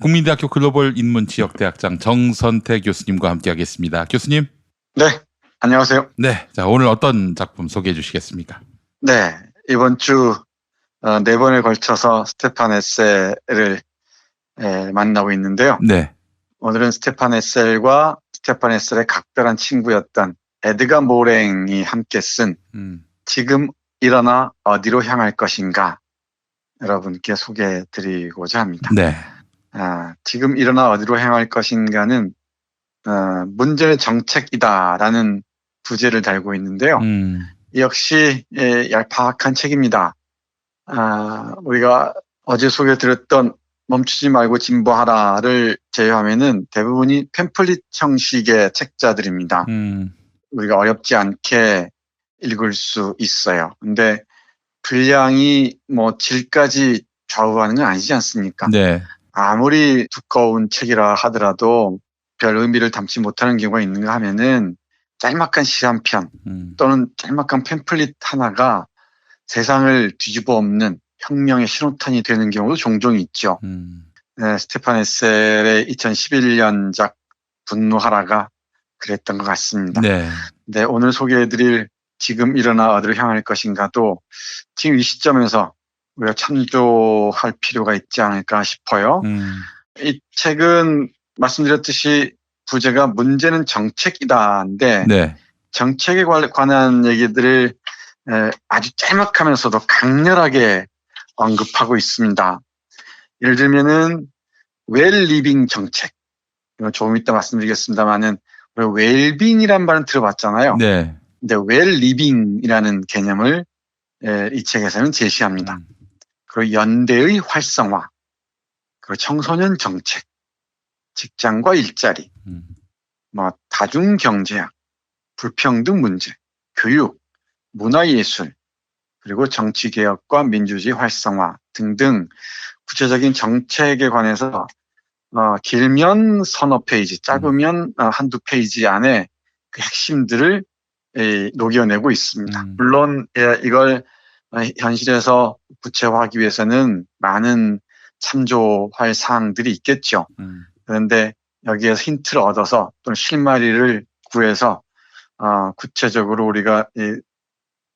국민대학교 글로벌 인문 지역대학장 정선태 교수님과 함께하겠습니다. 교수님, 네, 안녕하세요. 네, 자 오늘 어떤 작품 소개해 주시겠습니까? 네, 이번 주 어, 네 번에 걸쳐서 스테판 에셀을 에, 만나고 있는데요. 네, 오늘은 스테판 에셀과 스테판 에셀의 각별한 친구였던 에드가 모랭이 함께 쓴 음, 지금 일어나 어디로 향할 것인가 여러분께 소개해 드리고자 합니다. 네, 아, 지금 일어나 어디로 향할 것인가는 어, 문제의 정책이다라는 부제를 달고 있는데요. 음, 역시 예, 얄팍한 책입니다. 아, 우리가 어제 소개드렸던 멈추지 말고 진보하라를 제외하면은 대부분이 팸플릿 형식의 책자들입니다. 음, 우리가 어렵지 않게 읽을 수 있어요. 근데 분량이 뭐 질까지 좌우하는 건 아니지 않습니까? 네, 아무리 두꺼운 책이라 하더라도 별 의미를 담지 못하는 경우가 있는가 하면은 짤막한 시 한편 음, 또는 짤막한 팸플릿 하나가 세상을 뒤집어 엎는 혁명의 신호탄이 되는 경우도 종종 있죠. 음, 네, 스테판 에셀의 2011년작 분노하라가 그랬던 것 같습니다. 네, 네, 오늘 소개해드릴 지금 일어나 어디로 향할 것인가도 지금 이 시점에서 우리가 참조할 필요가 있지 않을까 싶어요. 음, 이 책은 말씀드렸듯이 부제가 문제는 정책이다인데 네, 정책에 관- 관한 얘기들을 에, 아주 짤막하면서도 강렬하게 언급하고 있습니다. 예를 들면은 웰리빙 정책 이거 조금 이따 말씀드리겠습니다만은 웰빙이란 말은 들어봤잖아요. 네, 근데 웰리빙이라는 개념을 에, 이 책에서는 제시합니다. 음, 그리고 연대의 활성화, 그리고 청소년 정책, 직장과 일자리, 음, 뭐 다중 경제학, 불평등 문제, 교육, 문화예술, 그리고 정치개혁과 민주주의 활성화 등등 구체적인 정책에 관해서 어, 길면 서너 페이지, 짧으면 어, 한두 페이지 안에 그 핵심들을 에, 녹여내고 있습니다. 음. 물론 예, 이걸 어, 현실에서 구체화하기 위해서는 많은 참조할 사항들이 있겠죠. 음, 그런데 여기에서 힌트를 얻어서 또는 실마리를 구해서 어, 구체적으로 우리가 이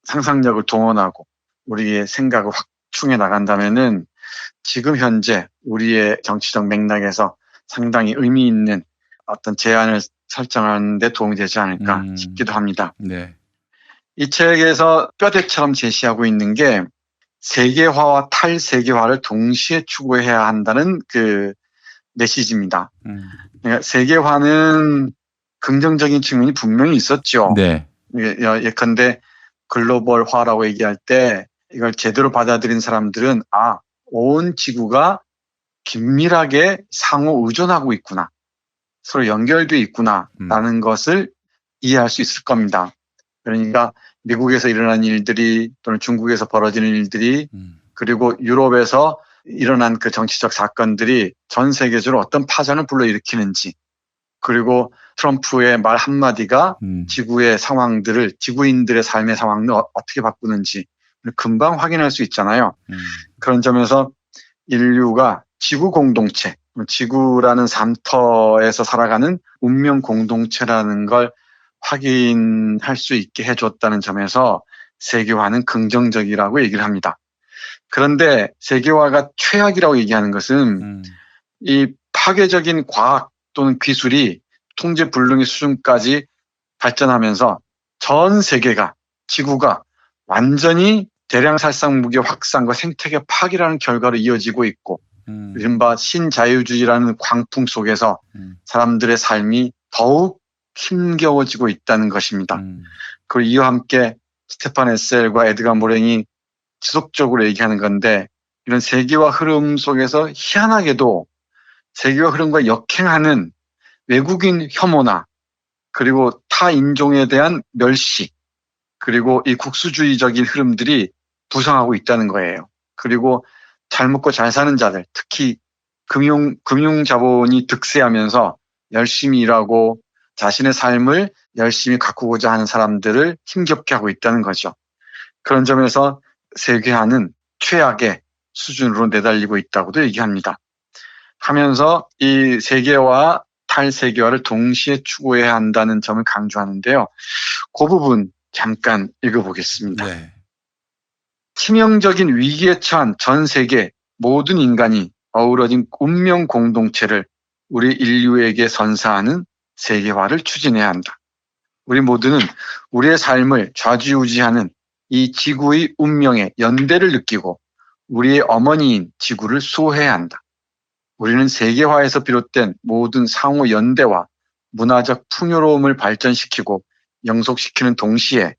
상상력을 동원하고 우리의 생각을 확충해 나간다면은 지금 현재 우리의 정치적 맥락에서 상당히 의미 있는 어떤 제안을 설정하는 데 도움이 되지 않을까 음. 싶기도 합니다. 네, 이 책에서 뼈대처럼 제시하고 있는 게 세계화와 탈세계화를 동시에 추구해야 한다는 그 메시지입니다. 음, 그러니까 세계화는 긍정적인 측면이 분명히 있었죠. 네, 예, 예, 예컨대 글로벌화라고 얘기할 때 이걸 제대로 받아들인 사람들은 아, 온 지구가 긴밀하게 상호 의존하고 있구나. 서로 연결돼 있구나라는 것을 이해할 수 있을 겁니다. 그러니까 미국에서 일어난 일들이 또는 중국에서 벌어지는 일들이 음, 그리고 유럽에서 일어난 그 정치적 사건들이 전 세계적으로 어떤 파장을 불러일으키는지 그리고 트럼프의 말 한마디가 음, 지구의 상황들을 지구인들의 삶의 상황을 어- 어떻게 바꾸는지 금방 확인할 수 있잖아요. 음, 그런 점에서 인류가 지구 공동체, 지구라는 삼터에서 살아가는 운명 공동체라는 걸 확인할 수 있게 해줬다는 점에서 세계화는 긍정적이라고 얘기를 합니다. 그런데 세계화가 최악이라고 얘기하는 것은 음, 이 파괴적인 과학 또는 기술이 통제 불능의 수준까지 발전하면서 전 세계가 지구가 완전히 대량 살상 무기 확산과 생태계 파괴라는 결과로 이어지고 있고 음, 이른바 신자유주의라는 광풍 속에서 음, 사람들의 삶이 더욱 힘겨워지고 있다는 것입니다. 음, 그리고 이와 함께 스테판 에셀과 에드가 모랭이 지속적으로 얘기하는 건데 이런 세계화 흐름 속에서 희한하게도 세계화 흐름과 역행하는 외국인 혐오나 그리고 타 인종에 대한 멸시 그리고 이 국수주의적인 흐름들이 부상하고 있다는 거예요. 그리고 잘 먹고 잘 사는 자들, 특히 금융 금융 자본이 득세하면서 열심히 일하고 자신의 삶을 열심히 가꾸고자 하는 사람들을 힘겹게 하고 있다는 거죠. 그런 점에서 세계화는 최악의 수준으로 내달리고 있다고도 얘기합니다. 하면서 이 세계와 탈세계화를 동시에 추구해야 한다는 점을 강조하는데요. 그 부분 잠깐 읽어보겠습니다. 네. 치명적인 위기에 처한 전 세계 모든 인간이 어우러진 운명 공동체를 우리 인류에게 선사하는 세계화를 추진해야 한다. 우리 모두는 우리의 삶을 좌지우지하는 이 지구의 운명의 연대를 느끼고 우리의 어머니인 지구를 수호해야 한다. 우리는 세계화에서 비롯된 모든 상호 연대와 문화적 풍요로움을 발전시키고 영속시키는 동시에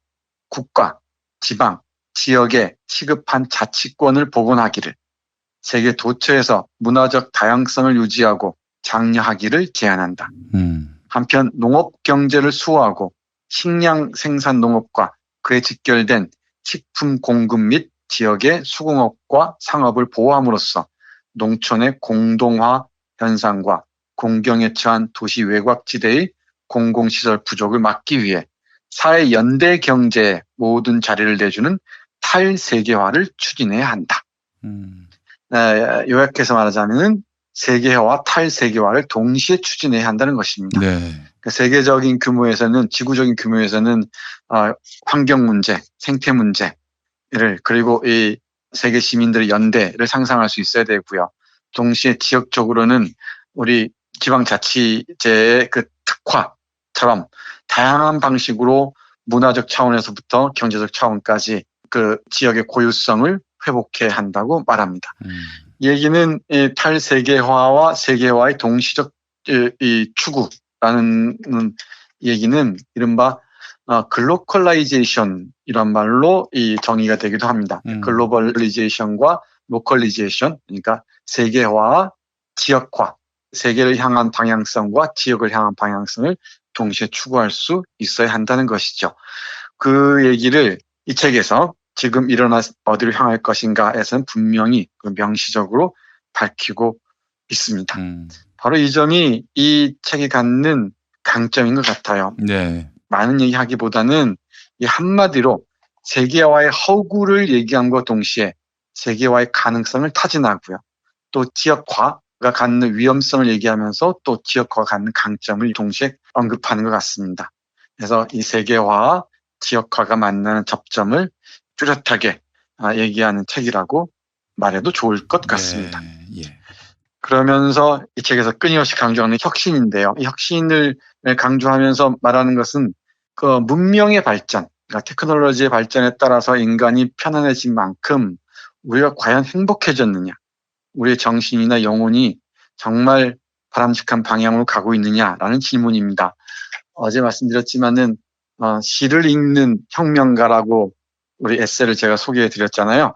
국가, 지방, 지역에 취급한 자치권을 복원하기를 세계 도처에서 문화적 다양성을 유지하고 장려하기를 제안한다. 음. 한편 농업 경제를 수호하고 식량 생산 농업과 그에 직결된 식품 공급 및 지역의 수공업과 상업을 보호함으로써 농촌의 공동화 현상과 공경에 처한 도시 외곽지대의 공공시설 부족을 막기 위해 사회 연대 경제에 모든 자리를 내주는 탈세계화를 추진해야 한다. 음. 에, 요약해서 말하자면 세계화와 탈세계화를 동시에 추진해야 한다는 것입니다. 네. 그러니까 세계적인 규모에서는 지구적인 규모에서는 어, 환경 문제, 생태 문제를 그리고 이 세계 시민들의 연대를 상상할 수 있어야 되고요. 동시에 지역적으로는 우리 지방자치제의 그 특화처럼 다양한 방식으로 문화적 차원에서부터 경제적 차원까지 그 지역의 고유성을 회복해야 한다고 말합니다. 음. 이 얘기는 이 탈세계화와 세계화의 동시적 이, 이 추구라는 얘기는 이른바 어, 글로컬라이제이션 이란 말로 이 정의가 되기도 합니다. 음. 글로벌리제이션과 로컬리제이션 그러니까 세계화와 지역화, 세계를 향한 방향성과 지역을 향한 방향성을 동시에 추구할 수 있어야 한다는 것이죠. 그 얘기를 이 책에서 지금 일어나 어디로 향할 것인가에서는 분명히 그 명시적으로 밝히고 있습니다. 음. 바로 이 점이 이 책이 갖는 강점인 것 같아요. 네. 많은 얘기하기보다는 이 한마디로 세계화의 허구를 얘기함과 동시에 세계화의 가능성을 타진하고요. 또 지역화가 갖는 위험성을 얘기하면서 또 지역화가 갖는 강점을 동시에 언급하는 것 같습니다. 그래서 이 세계화와 지역화가 만나는 접점을 뚜렷하게 아, 얘기하는 책이라고 말해도 좋을 것 같습니다. 네. 예. 그러면서 이 책에서 끊임없이 강조하는 혁신인데요. 이 혁신을 강조하면서 말하는 것은 그 문명의 발전, 그러니까 테크놀로지의 발전에 따라서 인간이 편안해진 만큼 우리가 과연 행복해졌느냐, 우리의 정신이나 영혼이 정말 바람직한 방향으로 가고 있느냐라는 질문입니다. 어제 말씀드렸지만은 어, 시를 읽는 혁명가라고 우리 에세이를 제가 소개해 드렸잖아요.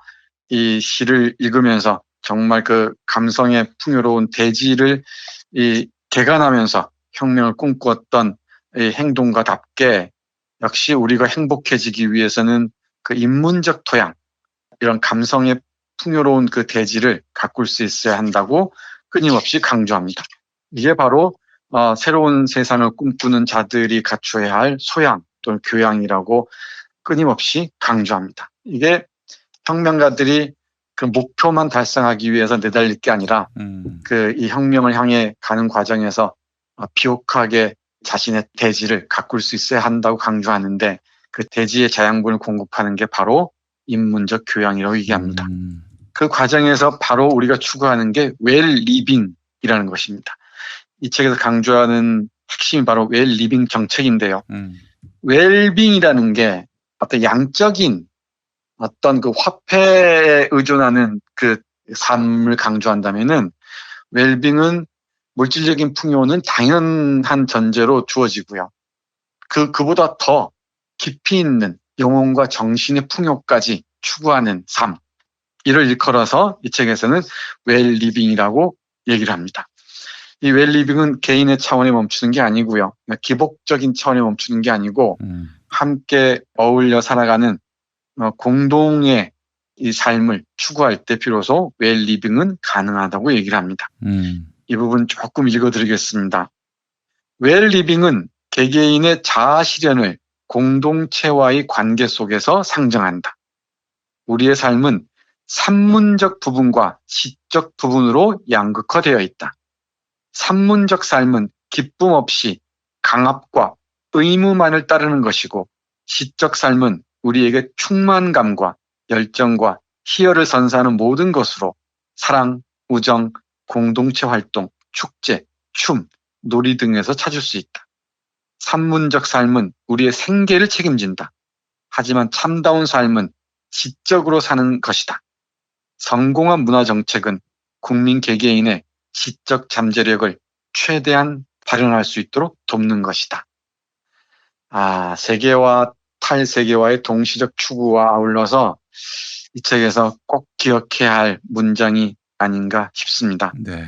이 시를 읽으면서 정말 그 감성의 풍요로운 대지를 이 개간하면서 혁명을 꿈꾸었던 이 행동가답게 역시 우리가 행복해지기 위해서는 그 인문적 토양, 이런 감성의 풍요로운 그 대지를 가꿀 수 있어야 한다고 끊임없이 강조합니다. 이게 바로 어, 새로운 세상을 꿈꾸는 자들이 갖춰야 할 소양 또는 교양이라고 끊임없이 강조합니다. 이게 혁명가들이 그 목표만 달성하기 위해서 내달릴 게 아니라 음. 그이 혁명을 향해 가는 과정에서 어, 비옥하게 자신의 대지를 가꿀 수 있어야 한다고 강조하는데 그 대지의 자양분을 공급하는 게 바로 인문적 교양이라고 얘기합니다. 음. 그 과정에서 바로 우리가 추구하는 게 웰 리빙이라는 것입니다. 이 책에서 강조하는 핵심이 바로 웰 리빙 정책인데요. 음. 웰빙이라는 게 어떤 양적인 어떤 그 화폐에 의존하는 그 삶을 강조한다면은 웰빙은 물질적인 풍요는 당연한 전제로 주어지고요. 그 그보다 더 깊이 있는 영혼과 정신의 풍요까지 추구하는 삶. 이를 일컬어서 이 책에서는 웰리빙이라고 얘기를 합니다. 이 웰리빙은 개인의 차원에 멈추는 게 아니고요. 그러니까 기복적인 차원에 멈추는 게 아니고 음. 함께 어울려 살아가는 어, 공동의 이 삶을 추구할 때 비로소 웰리빙은 가능하다고 얘기를 합니다. 음. 이 부분 조금 읽어드리겠습니다. 웰리빙은 개개인의 자아 실현을 공동체와의 관계 속에서 상정한다. 우리의 삶은 산문적 부분과 시적 부분으로 양극화되어 있다. 산문적 삶은 기쁨 없이 강압과 의무만을 따르는 것이고 시적 삶은 우리에게 충만감과 열정과 희열을 선사하는 모든 것으로 사랑, 우정, 공동체 활동, 축제, 춤, 놀이 등에서 찾을 수 있다. 산문적 삶은 우리의 생계를 책임진다. 하지만 참다운 삶은 지적으로 사는 것이다. 성공한 문화 정책은 국민 개개인의 지적 잠재력을 최대한 발현할 수 있도록 돕는 것이다. 아, 세계와 탈세계와의 동시적 추구와 아울러서 이 책에서 꼭 기억해야 할 문장이 아닌가 싶습니다. 네.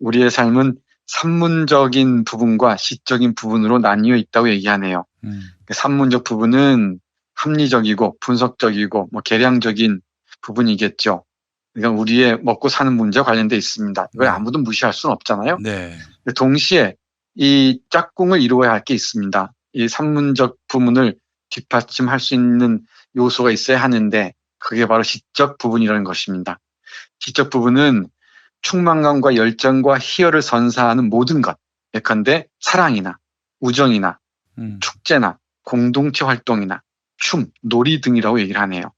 우리의 삶은 산문적인 부분과 시적인 부분으로 나뉘어 있다고 얘기하네요. 음. 그 산문적 부분은 합리적이고 분석적이고 뭐 계량적인 부분이겠죠. 그러니까 우리의 먹고 사는 문제와 관련돼 있습니다. 이걸 네. 아무도 무시할 수는 없잖아요. 네. 동시에 이 짝꿍을 이루어야 할 게 있습니다. 이 산문적 부분을 뒷받침할 수 있는 요소가 있어야 하는데 그게 바로 시적 부분이라는 것입니다. 시적 부분은 충만감과 열정과 희열을 선사하는 모든 것, 예컨대 사랑이나 우정이나 음. 축제나 공동체 활동이나 춤, 놀이 등이라고 얘기를 하네요.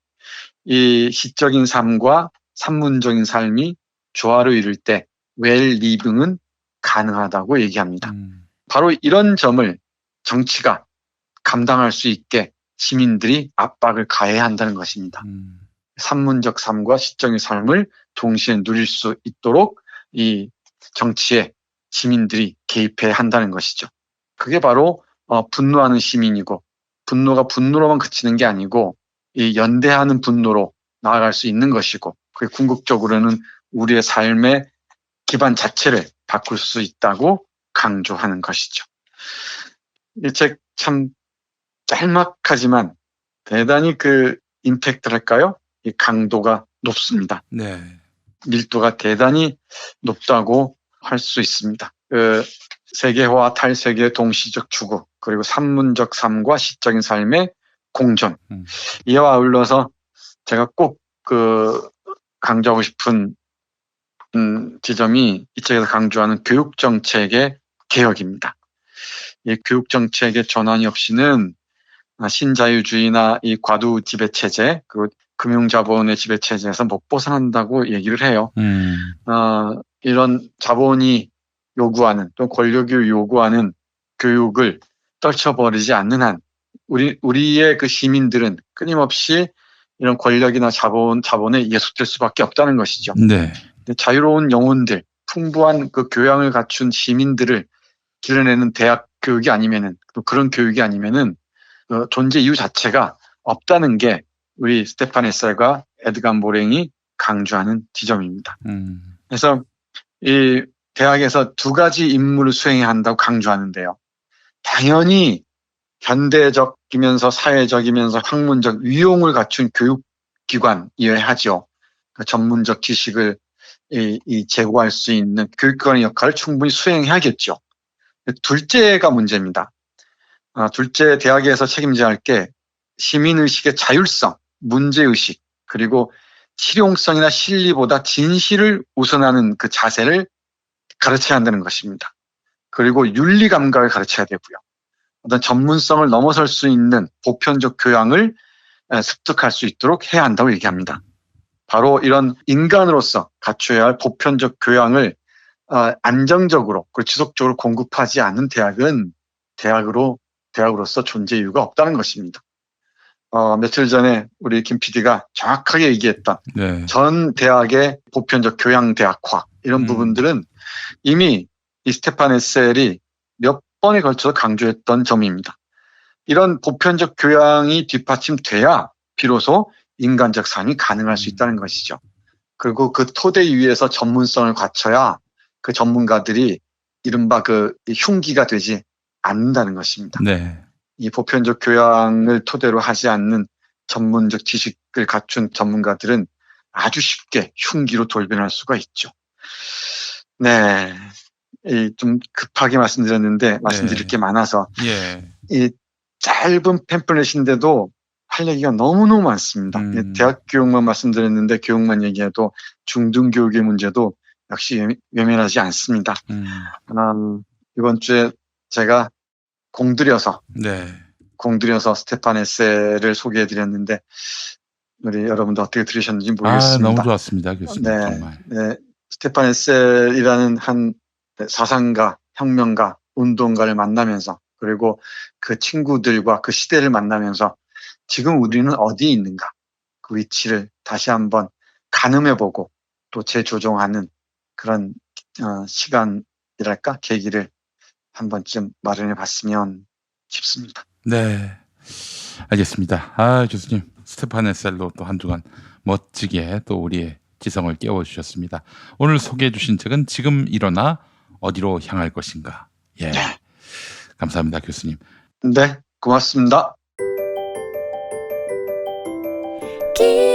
이 시적인 삶과 산문적인 삶이 조화를 이룰 때 웰 리빙은 가능하다고 얘기합니다. 음. 바로 이런 점을 정치가 감당할 수 있게 시민들이 압박을 가해야 한다는 것입니다. 음. 산문적 삶과 시적인 삶을 동시에 누릴 수 있도록 이 정치에 시민들이 개입해야 한다는 것이죠. 그게 바로 어, 분노하는 시민이고 분노가 분노로만 그치는 게 아니고 이 연대하는 분노로 나아갈 수 있는 것이고 그게 궁극적으로는 우리의 삶의 기반 자체를 바꿀 수 있다고 강조하는 것이죠. 이 책 참 짤막하지만 대단히 그 임팩트랄까요? 이 강도가 높습니다. 네. 밀도가 대단히 높다고 할 수 있습니다. 그 세계화 탈세계 동시적 추구 그리고 산문적 삶과 시적인 삶의 공존 음. 이와 아울러서 제가 꼭 그 강조하고 싶은 음, 지점이 이 책에서 강조하는 교육 정책의 개혁입니다. 이 교육 정책의 전환이 없이는 아, 신자유주의나 이 과도 지배 체제 그리고 금융자본의 지배 체제에서 못 벗어난다고 얘기를 해요. 음. 어, 이런 자본이 요구하는 또 권력이 요구하는 교육을 떨쳐버리지 않는 한 우리 우리의 그 시민들은 끊임없이 이런 권력이나 자본 자본에 예속될 수밖에 없다는 것이죠. 네. 자유로운 영혼들, 풍부한 그 교양을 갖춘 시민들을 길러내는 대학 교육이 아니면은 또 그런 교육이 아니면은 어, 존재 이유 자체가 없다는 게 우리 스테판 에셀과 에드간 모랭이 강조하는 지점입니다. 음. 그래서 이 대학에서 두 가지 임무를 수행해야 한다고 강조하는데요. 당연히 현대적이면서 사회적이면서 학문적 위용을 갖춘 교육기관이어야 하죠. 그 전문적 지식을 이, 이 제공할 수 있는 교육기관의 역할을 충분히 수행해야겠죠. 둘째가 문제입니다. 아, 둘째 대학에서 책임져야 할 게 시민의식의 자율성, 문제의식, 그리고 실용성이나 실리보다 진실을 우선하는 그 자세를 가르쳐야 한다는 것입니다. 그리고 윤리 감각을 가르쳐야 되고요. 어떤 전문성을 넘어설 수 있는 보편적 교양을 에, 습득할 수 있도록 해야 한다고 얘기합니다. 바로 이런 인간으로서 갖춰야 할 보편적 교양을 어, 안정적으로 그리고 지속적으로 공급하지 않는 대학은 대학으로 대학으로서 존재 이유가 없다는 것입니다. 어, 며칠 전에 우리 김 PD가 정확하게 얘기했던 네. 전 대학의 보편적 교양 대학화 이런 음. 부분들은 이미 이 스테판 에셀이 몇 번에 걸쳐서 강조했던 점입니다. 이런 보편적 교양이 뒷받침돼야 비로소 인간적 삶이 가능할 수 음. 있다는 것이죠. 그리고 그 토대 위에서 전문성을 갖춰야 그 전문가들이 이른바 그 흉기가 되지 않는다는 것입니다. 네. 이 보편적 교양을 토대로 하지 않는 전문적 지식을 갖춘 전문가들은 아주 쉽게 흉기로 돌변할 수가 있죠. 네. 이좀 급하게 말씀드렸는데 말씀드릴 네. 게 많아서 예. 이 짧은 팸플렛인데도 할 얘기가 너무너무 많습니다. 음. 이 대학 교육만 말씀드렸는데 교육만 얘기해도 중등 교육의 문제도 역시 외- 외면하지 않습니다. 음, 음, 이번 주에 제가 공들여서 네. 공들여서 스테판 에세를 소개해 드렸는데 우리 여러분도 어떻게 들으셨는지 아, 모르겠습니다. 너무 좋았습니다, 교수님. 네. 정말. 네, 스테판 에셀이라는 한 사상가, 혁명가, 운동가를 만나면서 그리고 그 친구들과 그 시대를 만나면서 지금 우리는 어디에 있는가 그 위치를 다시 한번 가늠해보고 또 재조정하는 그런 어, 시간이랄까 계기를 한 번쯤 마련해 봤으면 싶습니다. 네. 알겠습니다. 아, 교수님. 스테파네셀로 또한 주간 멋지게 또 우리의 지성을 깨워주셨습니다. 오늘 소개해 주신 책은 지금 일어나 어디로 향할 것인가. 예. 네. 감사합니다, 교수님. 네, 고맙습니다. 길